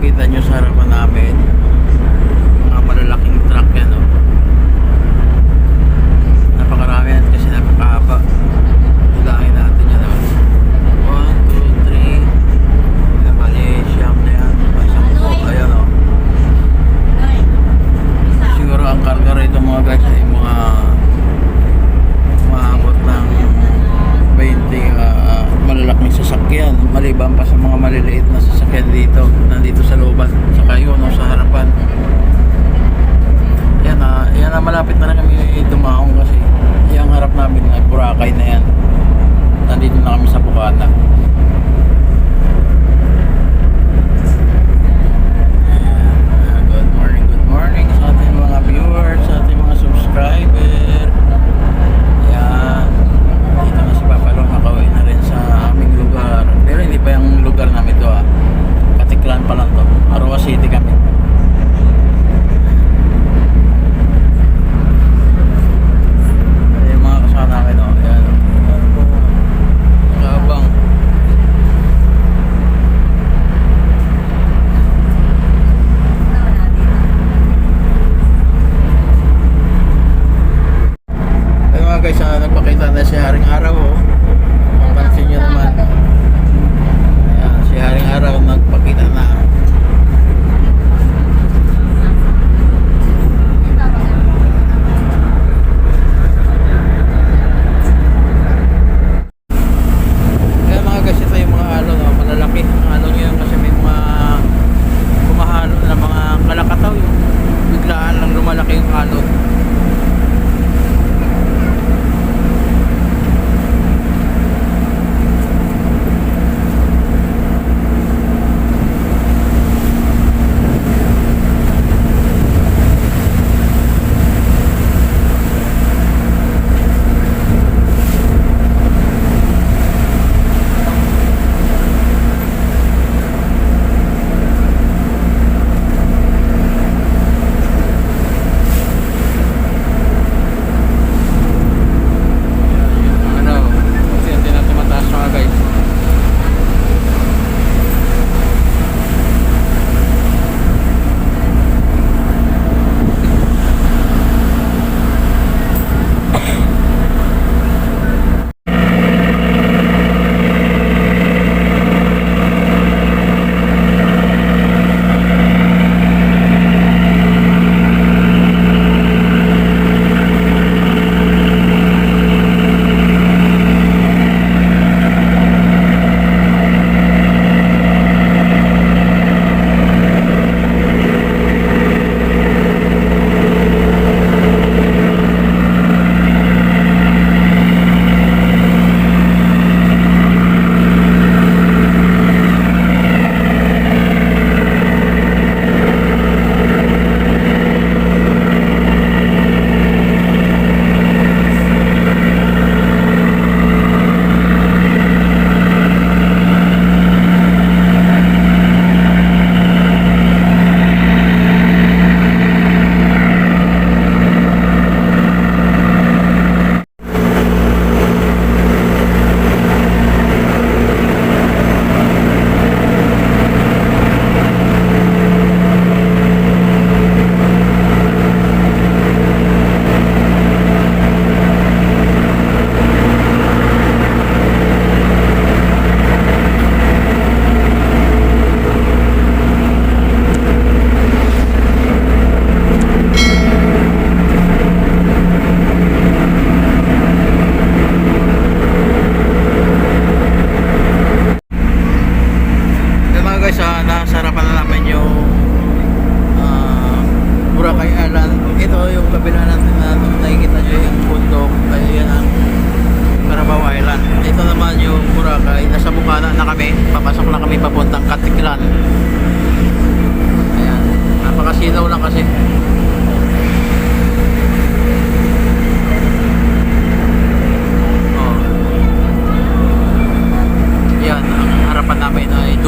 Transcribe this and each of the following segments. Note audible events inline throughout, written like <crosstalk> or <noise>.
nakikita nyo sa harapan namin. malapit na na kami dumaong kasi yung harap namin ay Boracay na yan. Nandito na kami sa Bukana ah, good morning good morning sa mga viewers sa mga subscribers lugar. Pero hindi pa yung lugar namin to ah. Katiklan pa lang to. Aroa City kami.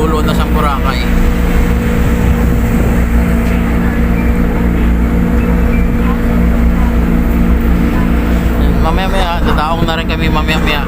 dulo na sa Boracay. Mamaya maya tataong na rin kami mamaya maya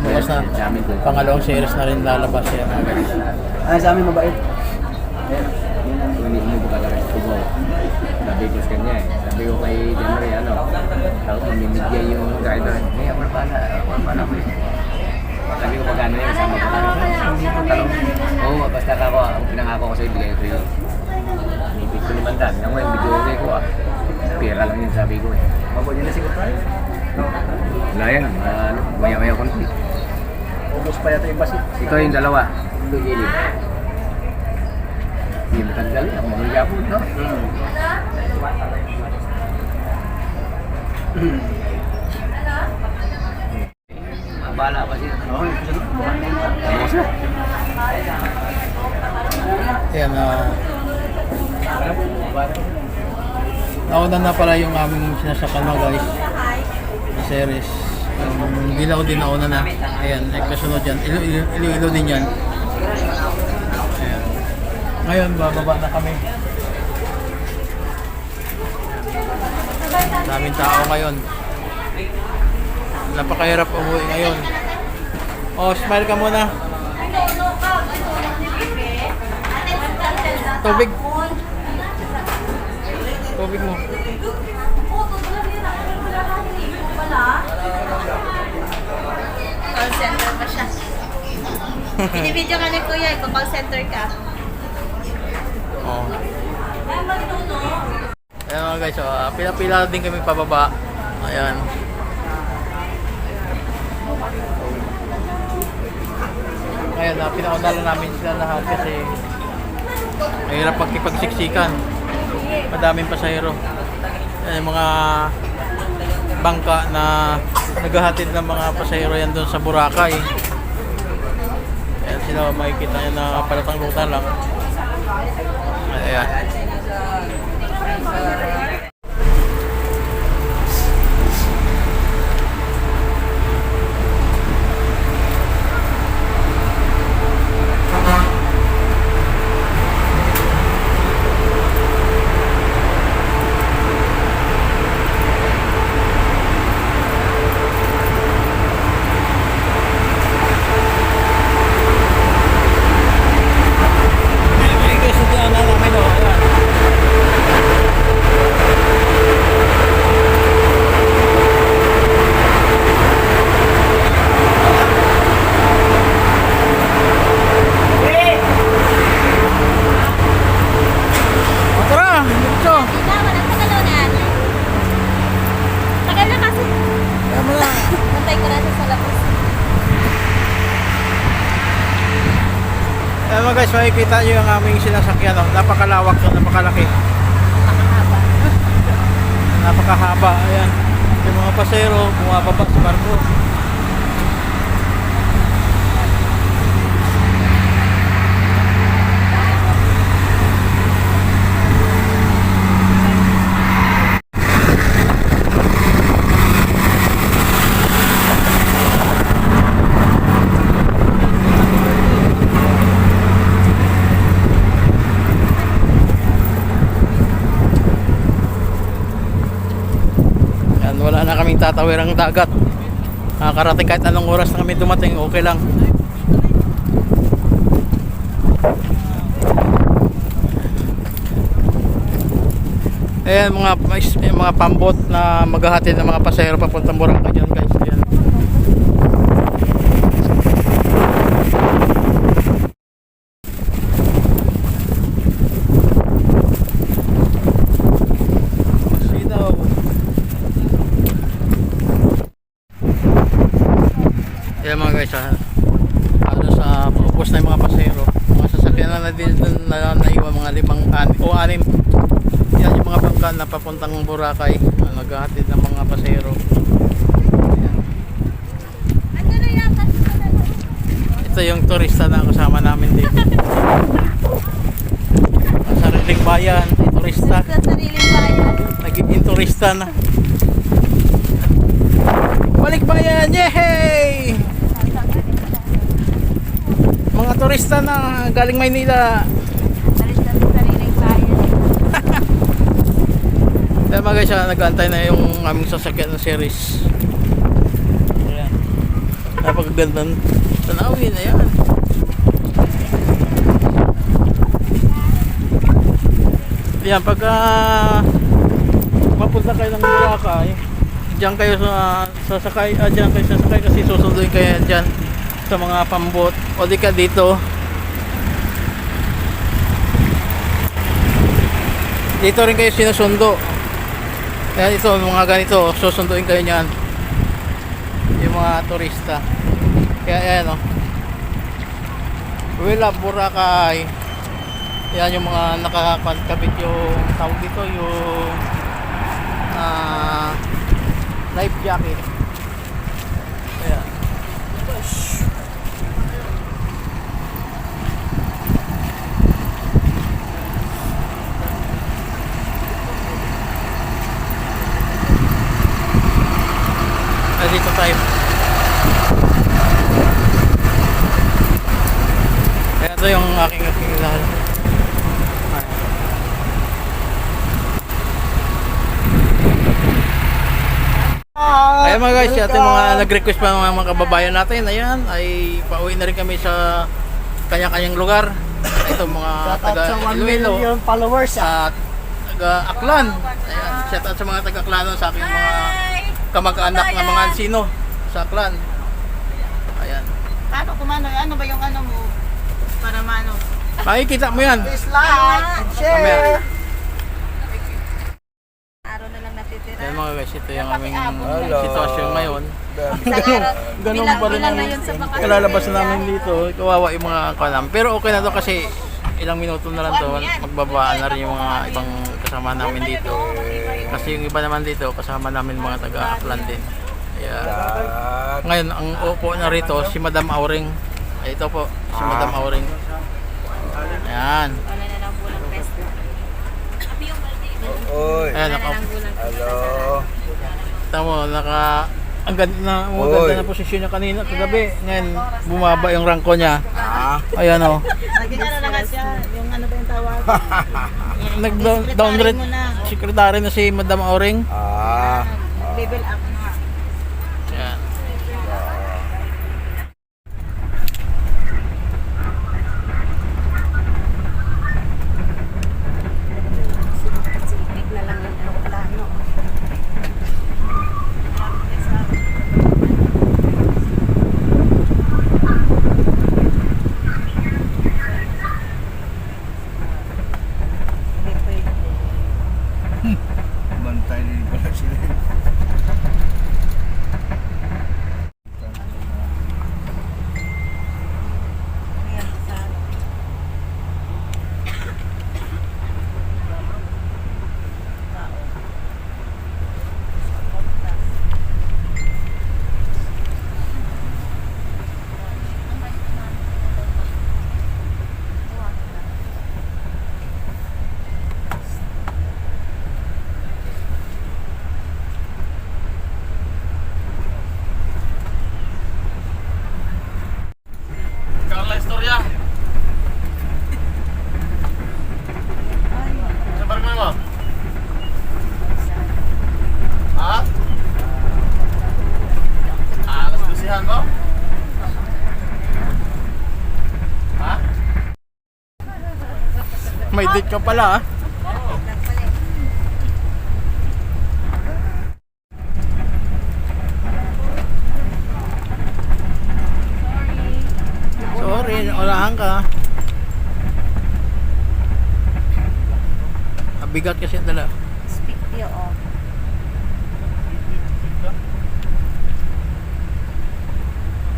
bukas na. Pangalawang series na rin lalabas yan. guys. Ay, sa amin mabait. Hindi mo ba talaga tubo? Sabi ko sa kanya eh. Sabi ko kay Demery, ano, tapos mamimigay yung driver. Eh, ako na pala, ako na pala ko eh. Sabi ko pag ano yun, sama ko tayo. Hindi ko tanong. Oo, basta ako, ang pinangako ko sa'yo, bigay ko yun. Nipit ko naman dami. Ako yung video ko ah. Pera lang yun, sabi ko eh. Mabot yun na siguro tayo. Wala yan, ah, ano, maya-maya konti. Ubus pa yata yung basit. Ito yung dalawa. Gilid. Hindi matanggal. Ako mga po, no? Mabala pa siya. Oo, ito. Ano siya? Yan, ah. nauna na pala yung aming sinasakal mga guys. Series. Yung dilaw din nauna na. Ayan, eh, kasunod yan. Ilo, ilo, ilo, ilo din yan. Ayan. Ngayon, bababa na kami. Daming tao ngayon. Napakahirap umuwi ngayon. Oh, smile ka muna. Tubig. Tubig mo. Call center pa siya. Binibidyo ka ni Kuya, ikaw call center ka. Oo. Ayan mga guys, oh, ah, pila-pila din kami pababa. Ayan. Ngayon, uh, pinaunala namin sila lahat kasi mahirap pagkipagsiksikan. Madaming pasahero. Ayan, mga bangka na naghahatid ng mga pasahero yan doon sa Boracay. Ayan sila makikita nyo na palatang lang. Ayan. Ayan guys, ito ang namin oh. Ayan. O, Tara, dito. Tama na, tagalunan. Tagal na kasi. Kaya mo na. Antay ko na siya sa labas. Ayan mga guys, makikita nyo yung aming sinasakyan. Oh. Napakalawak, oh, napakalaki. Nakakaba. Napakahaba. Ayan. Yung mga pasero, bumababa sa barko. Yan, wala na kaming tatawirang dagat. Nakakarating kahit anong oras na kami dumating, okay lang. Ayan mga yung mga pambot na maghahatid ng mga pasahero papuntang Boracay dyan guys. Ayan. Sinaw. Ayan mga guys ha. Ano sa paubos na yung mga pasahero. Mga sasakyan na na din dun na naiwan mga limang an o anim. Yan yung mga bangka na papuntang Boracay na naghahatid ng mga yan? Lang. Ito yung turista na kasama namin dito. Ang sariling bayan, ay turista. Sa sariling bayan. Nagiging turista na. Balik bayan! Yehey! Mga turista na galing Maynila. Alis na sa sariling bayan. Kaya mga guys, ah, nag-aantay na yung aming sasakyan na series. Ayan. Napakagandang tanawin. Ayan. Ayan, pagka mapunta kayo ng Boracay, diyan kayo sa sasakay, ah, diyan kayo sasakay kasi susunduin kayo diyan sa mga pambot o di ka dito dito rin kayo sinusundo kaya ito mga ganito susunduin kayo niyan. Yung mga turista. Kaya ayan o we love Boracay. Yan yung mga nakakabit yung tawag dito yung ah life jacket. Ayan. Ah, tayo. Kaya ito yung aking kakilala. Ah. Ayan mga guys, ating mga nag-request pa mga, mga kababayan natin, ayan, ay pauwi na rin kami sa kanya-kanyang lugar. Ito mga taga sa 1 Iloilo followers. ah. at taga Aklan. Ayan, shout out sa mga taga Aklanon sa aking mga kamag-anak na mga ansino sa Aklan. Ayan. Paano kumano? Ano ba yung ano mo? Para maano? Makikita mo yan. Please like and share. Araw na lang natitira. Yan mga guys, ito yung aming Hello. sitwasyon ngayon. <laughs> Ganun bilang- pa rin ang kalalabas namin dito. Kawawa yung mga kanam. Pero okay na to kasi ilang minuto na lang to. Magbabaan na rin yung mga ibang kasama namin dito. Kasi yung iba naman dito, kasama namin mga taga-Aklan din. Kaya, ngayon, ang upo na rito, si Madam Auring. Ay, ito po, si Madam Auring. Ayan. Wala na lang bulang pesta. Oy. Ayan, naka. Hello. tamo, naka, ang ganda na, ang ganda na posisyon niya kanina kagabi. Ngayon, bumaba yung rangko niya. Ah. Ayan o. Naging ano na nga siya, yung ano ba yung tawag? <laughs> Nag-downgrade secretary na si Madam Auring. Ah. Level up na. Ayan. Bigla lang yung aeroplano. Hindi pwede. Bantay din pala sila. Ayan, sa Carla Historia. Sa barangay mo? Ha? Ah, alas dusihan mo? Ha? Date ka pala ah. Sorry, ulahan ka. Mabigat kasi ang dala. Speak to you all.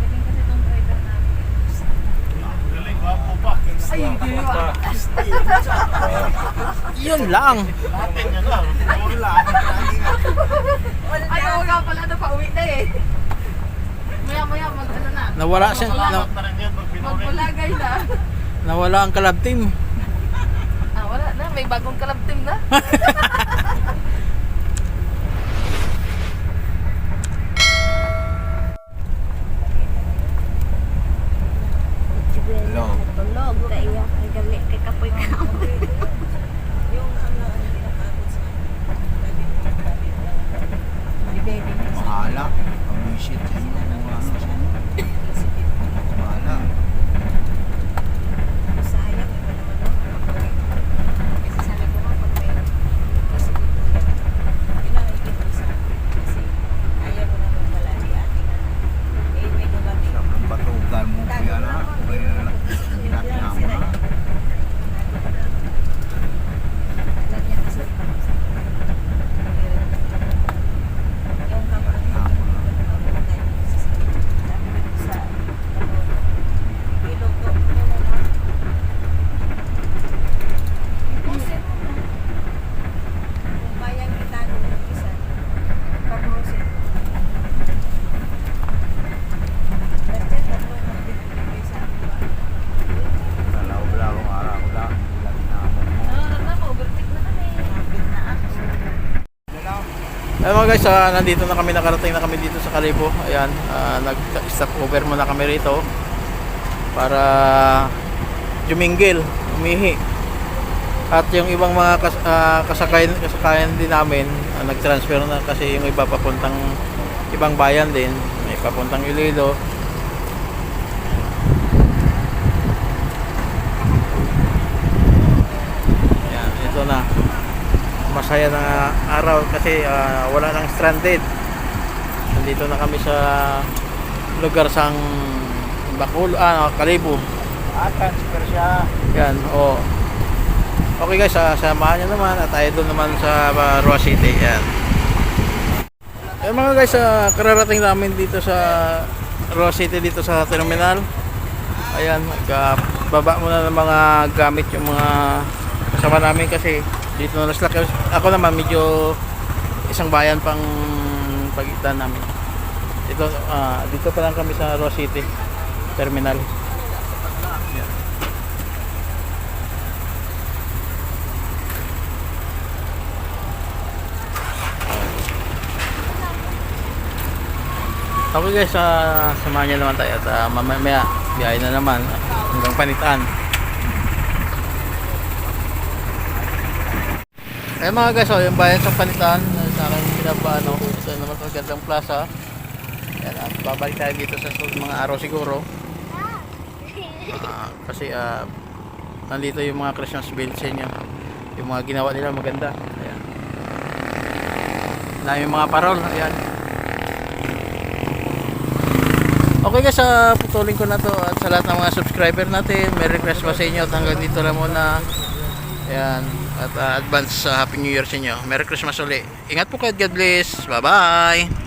Galing kasi itong driver namin. Yun lang. Ayaw nga pala na pauwi na eh. Maya maya mag ano na. Nawala siya. Na, Magpulagay na. nawala ang club team. Ah, wala na. May bagong club team na. <laughs> Hello. Tulog, kaiyak, kay gali, kay kapoy kapoy. Mahala. Pamisit sa inyo. Mga ano sa inyo. Mahala. Sayang. Kasi sabi ko nga pag may kasi dito yan. Kailangan ikita sa akin. Kasi ayaw ko naman pala si ate na. Eh, may dumating. Sa mga batugan mo kaya na. Kaya na. Hinat na mo na. Alam niya kasi parang sa yung kamar niya. Sabi ko sa ano, iluto mo na lang. Ipusin mo na. Kung kaya kita ng isa, pamusin. Basta tatlo na bibigay sa akin. Dalaw-dalaw araw ko lang. Ilang na ako. Ano na po, overtake na kami. Kapit na ako. Ayun mga guys, ah, nandito na kami, nakarating na kami dito sa Kalibo. Ayan, ah, nag-stop over muna kami rito para jumingil, umihi. At yung ibang mga kas, ah, kasakayan, kasakayan din namin, ah, nag-transfer na kasi yung iba papuntang ibang bayan din. May papuntang Iloilo. Ayan, ito na masaya na araw kasi ah, wala nang stranded nandito na kami sa lugar sang Bakul, ah, Kalibo Ah, transfer siya. Yan, oo. Okay guys, ah, samahan nyo naman at tayo doon naman sa uh, Roa City. Yan. Yan mga guys, ah, kararating namin dito sa Roa City dito sa terminal. Ayan, baba muna ng mga gamit yung mga kasama namin kasi dito na slack. Ako naman medyo isang bayan pang pagitan namin. Dito, ah, dito pa lang kami sa Roa City terminal. Okay guys, uh, samahan nyo naman tayo at uh, mamaya biyahe na naman hanggang panitaan. Eh mga guys, oh, yung bayan sa panitaan, uh, sa akin pinapaano, ito naman sa gandang plaza. Yan, at babalik tayo dito sa mga araw siguro. Ah, kasi uh, nandito yung mga Christmas bills inyo. Yung mga ginawa nila maganda. Ayan. Na yung mga parol, ayan. Okay guys, uh, putulin ko na to at sa lahat ng mga subscriber natin, Merry Christmas sa inyo at hanggang dito lang muna. Ayan, at uh, advance uh, Happy New Year sa inyo. Merry Christmas ulit. Ingat po kayo, God bless. Bye-bye.